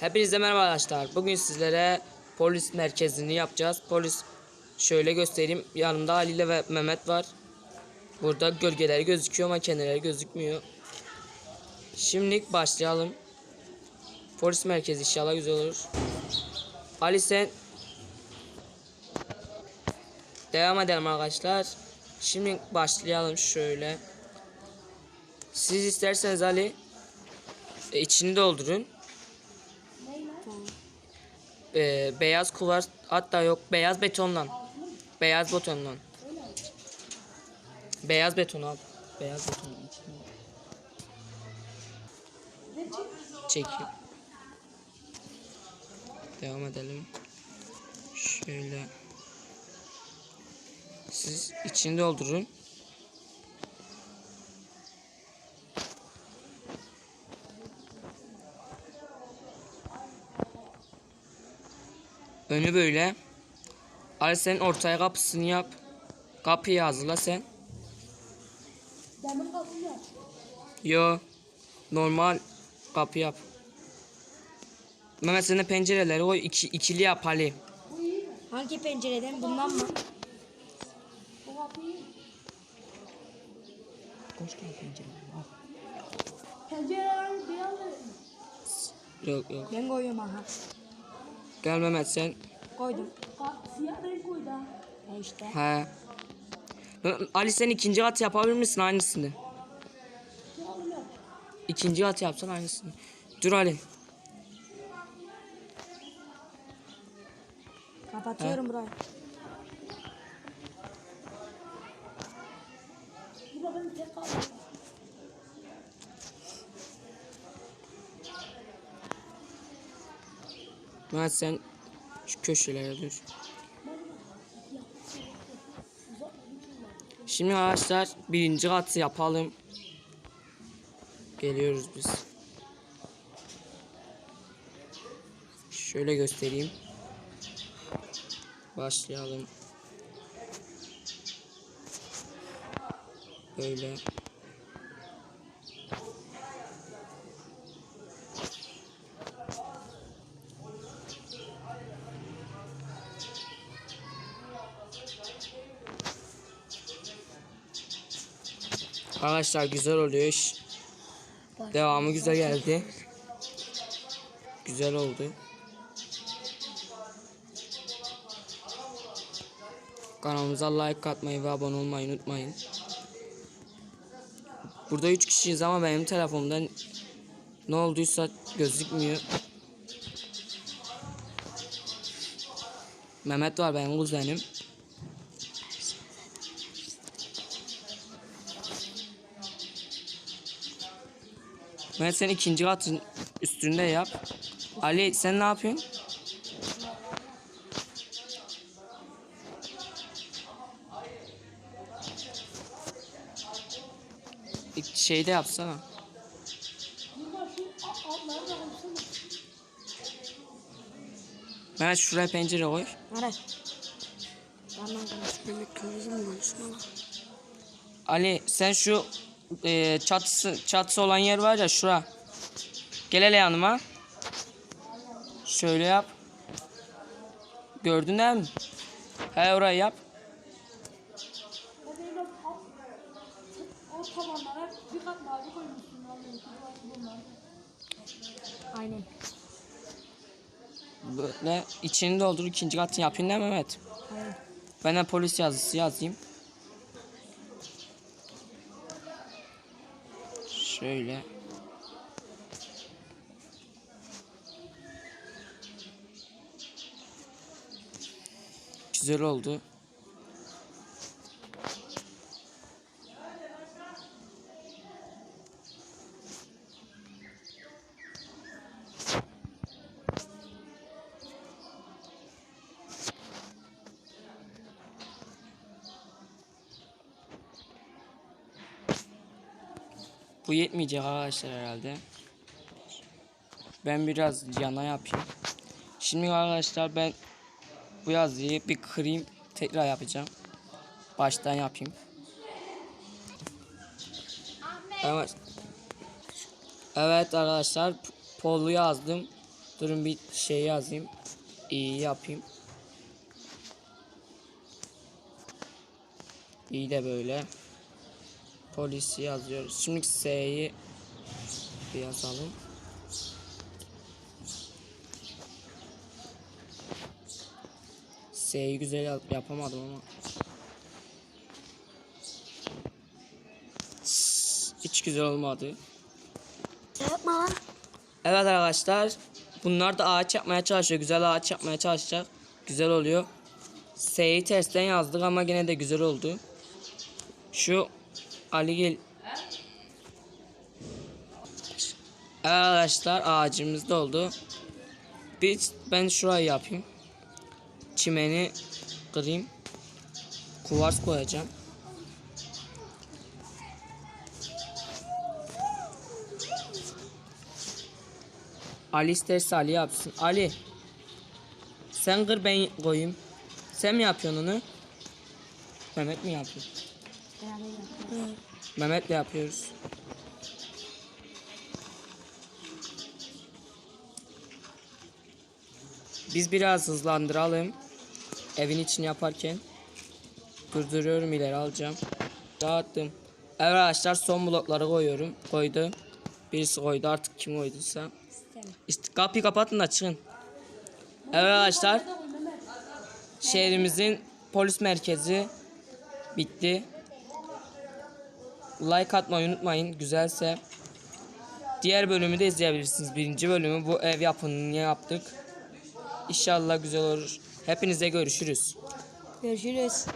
Hepinize merhaba arkadaşlar. Bugün sizlere polis merkezini yapacağız. Polis şöyle göstereyim. Yanımda Ali ile ve Mehmet var. Burada gölgeleri gözüküyor ama kenarları gözükmüyor. Şimdilik başlayalım. Polis merkezi inşallah güzel olur. Ali sen devam edelim arkadaşlar. Şimdi başlayalım şöyle. Siz isterseniz Ali e, içini doldurun. Ee, beyaz kuvar hatta yok beyaz betondan. Beyaz betondan. Beyaz beton al. Beyaz beton. Çekeyim. Devam edelim. Şöyle. Siz içini doldurun. Önü böyle. Ali sen ortaya kapısını yap. Kapıyı hazırla sen. Demir kapı yap. Yo. Normal kapı yap. Mehmet sen de pencereleri koy. iki, ikili yap Ali. Bu iyi mi? Hangi pencereden? Bundan mı? Bu kapı iyi mi? Koş gel pencereleri al. Pencereler beyaz mı? Yok yok. Ben koyuyorum aha. Gel Mehmet sen. Koydum. Siyah renk koydu ha. E işte. He. Ali sen ikinci kat yapabilir misin aynısını? İkinci kat yapsan aynısını. Dur Ali. Kapatıyorum burayı. Bu da benim tek kapım. Mehmet sen şu köşelere dur. Şimdi arkadaşlar birinci katı yapalım. Geliyoruz biz. Şöyle göstereyim. Başlayalım. Böyle. Arkadaşlar güzel oluyor iş. Devamı güzel geldi. Güzel oldu. Kanalımıza like atmayı ve abone olmayı unutmayın. Burada 3 kişiyiz ama benim telefonumdan ne olduysa gözükmüyor. Mehmet var benim kuzenim. Mehmet sen ikinci katın üstünde yap. Ali sen ne yapıyorsun? İlk Şeyde yapsana. Mehmet şuraya pencere koy. Lan. Ali sen şu e, çatısı çatısı olan yer var ya şura. Gel hele yanıma. Şöyle yap. Gördün değil mi? He orayı yap. Aynen. Böyle içini doldur ikinci katını yapayım değil mi Mehmet? Aynen. Ben de polis yazısı yazayım. Şöyle. Güzel oldu. Bu yetmeyecek arkadaşlar herhalde. Ben biraz yana yapayım. Şimdi arkadaşlar ben bu yazıyı bir kırayım tekrar yapacağım. Baştan yapayım. Evet. Evet arkadaşlar polu yazdım. Durun bir şey yazayım. İyi yapayım. İyi de böyle. Polisi yazıyoruz. Şimdi S'yi yazalım. S'yi güzel yap- yapamadım ama. Hiç güzel olmadı. Yapma. Evet arkadaşlar. Bunlar da ağaç yapmaya çalışıyor. Güzel ağaç yapmaya çalışacak. Güzel oluyor. S'yi tersten yazdık ama gene de güzel oldu. Şu Ali gel. Arkadaşlar ağacımız da oldu. Bir ben şurayı yapayım. Çimeni kırayım. Kuvars koyacağım. Ali isterse Ali yapsın. Ali. Sen kır ben koyayım. Sen mi yapıyorsun onu? Mehmet mi yapıyor? Mehmet'le yapıyoruz. Biz biraz hızlandıralım. Evin için yaparken. Durduruyorum ileri alacağım. Dağıttım. Evet arkadaşlar son blokları koyuyorum. Koydu. Birisi koydu artık kim koyduysa. İşte kapıyı kapatın da çıkın. Evet arkadaşlar. Şehrimizin polis merkezi bitti. Like atmayı unutmayın. Güzelse. Diğer bölümü de izleyebilirsiniz. Birinci bölümü bu ev yapımını yaptık. İnşallah güzel olur. Hepinize görüşürüz. Görüşürüz.